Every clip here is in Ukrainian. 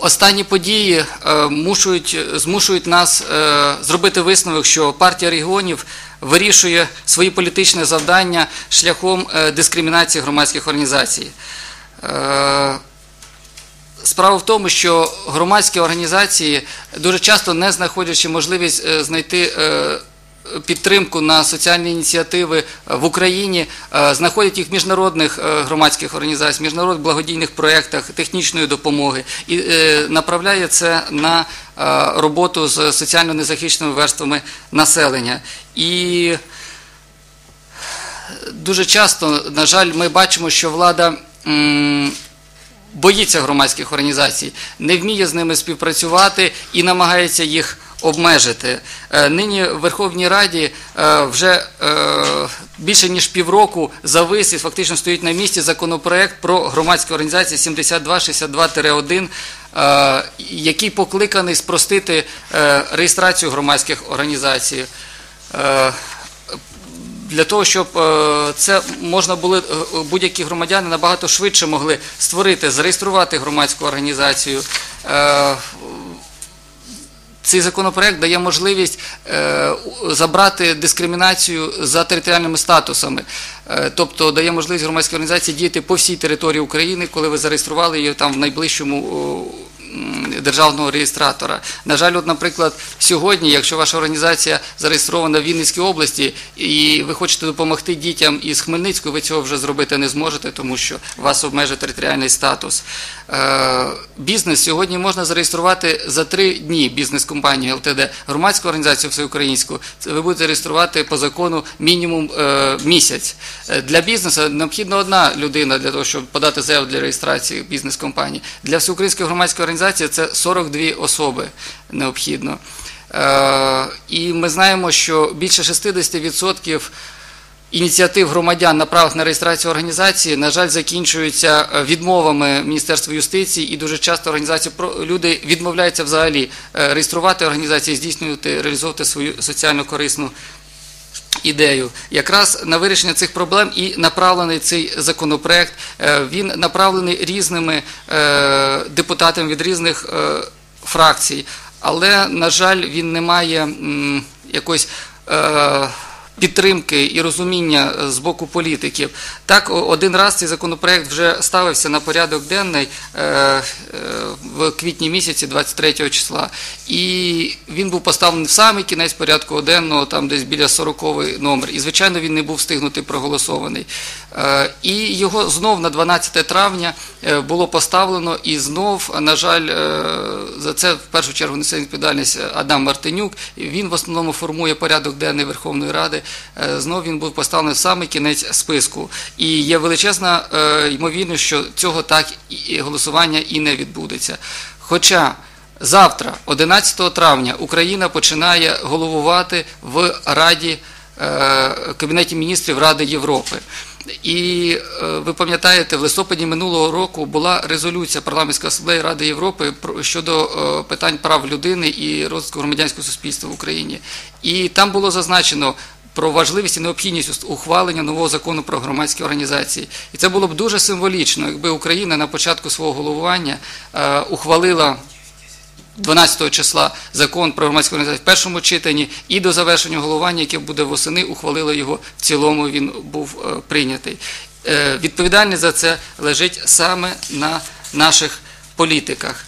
Останні події е, мушують, змушують нас е, зробити висновок, що партія регіонів вирішує свої політичні завдання шляхом е, дискримінації громадських організацій. Справа в тому, що громадські організації дуже часто не знаходячи можливість знайти підтримку на соціальні ініціативи е, в Україні, е, знаходять їх в міжнародних е, громадських організаціях, міжнародних благодійних проєктах технічної допомоги і направляє це на роботу з соціально незахищеними верствами населення. І дуже часто, на жаль, ми бачимо, що влада. Боїться громадських організацій, не вміє з ними співпрацювати і намагається їх обмежити. Е, Нині в Верховній Раді е, вже е, більше ніж півроку завис і фактично стоїть на місці законопроект про громадські організації 7262-1, е, який покликаний спростити реєстрацію громадських організацій. Для того, щоб е, це можна було е, будь-які громадяни набагато швидше могли створити, зареєструвати громадську організацію. Е, Цей законопроект дає можливість забрати дискримінацію за територіальними статусами, тобто дає можливість громадській організації діяти по всій території України, коли ви зареєстрували її там в найближчому державного реєстратора. На жаль, от, наприклад, сьогодні, якщо ваша організація зареєстрована в Вінницькій області і ви хочете допомогти дітям із Хмельницької, ви цього вже зробити не зможете, тому що вас обмежує територіальний статус. Е, Бізнес сьогодні можна зареєструвати за три дні бізнес-компанію ЛТД. Громадську організацію всеукраїнську ви будете реєструвати по закону мінімум е, місяць. Е, Для бізнесу необхідна одна людина для того, щоб подати заяву для реєстрації бізнес-компанії. Для всеукраїнської громадської організації це 42 особи необхідно. Е, І ми знаємо, що більше 60% ініціатив громадян на правах на реєстрацію організації, на жаль, закінчуються е, відмовами Міністерства юстиції, і дуже часто організації люди відмовляються взагалі е, реєструвати організації, здійснювати, реалізовувати свою соціально корисну ідею. Якраз на вирішення цих проблем і направлений цей законопроект. Е, Він направлений різними е, депутатами від різних е, фракцій, але, на жаль, він не має якоїсь. Підтримки і розуміння е, з боку політиків. Так, один раз цей законопроект вже ставився на порядок денний е, е, в квітні місяці, 23 числа, і він був поставлений в самий кінець порядку денного, там десь біля 40 номер. І, звичайно, він не був встигнутий проголосований. І його знов на 12 травня було поставлено, і знов, на жаль, за це в першу чергу несе відповідальність Адам Мартинюк. Він в основному формує порядок денний Верховної Ради. Е, Знов він був поставлений в самий кінець списку. І є величезна е, ймовірність, що цього так і голосування і не відбудеться. Хоча завтра, 11 травня, Україна починає головувати в Раді е, Кабінеті міністрів Ради Європи. І ви пам'ятаєте, в листопаді минулого року була резолюція парламентської асамблеї Ради Європи щодо питань прав людини і розвитку громадянського суспільства в Україні. І там було зазначено. Про важливість і необхідність ухвалення нового закону про громадські організації, і це було б дуже символічно, якби Україна на початку свого головування е, ухвалила 12 числа закон про громадську організацію в першому читанні і до завершення головування, яке буде восени, ухвалили його в цілому. Він був е, прийнятий. Е, Відповідальність за це лежить саме на наших політиках.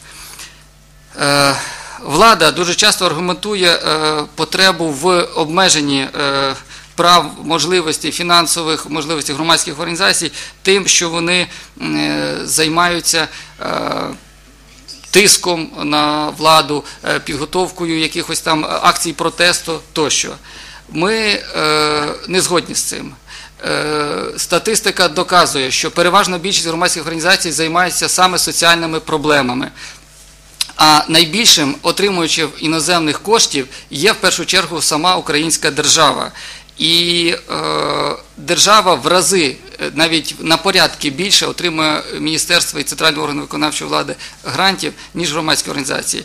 Влада дуже часто аргументує е, потребу в обмеженні е, прав, можливостей, фінансових можливостей громадських організацій тим, що вони е, займаються. тиском на владу, підготовкою якихось там акцій протесту тощо. Ми не згодні з цим. Статистика доказує, що переважна більшість громадських організацій займається саме соціальними проблемами. А найбільшим отримуючим іноземних коштів є в першу чергу сама українська держава. І е, держава в рази е, навіть на порядки більше отримує міністерство і центральний орган виконавчої влади грантів, ніж громадські організації.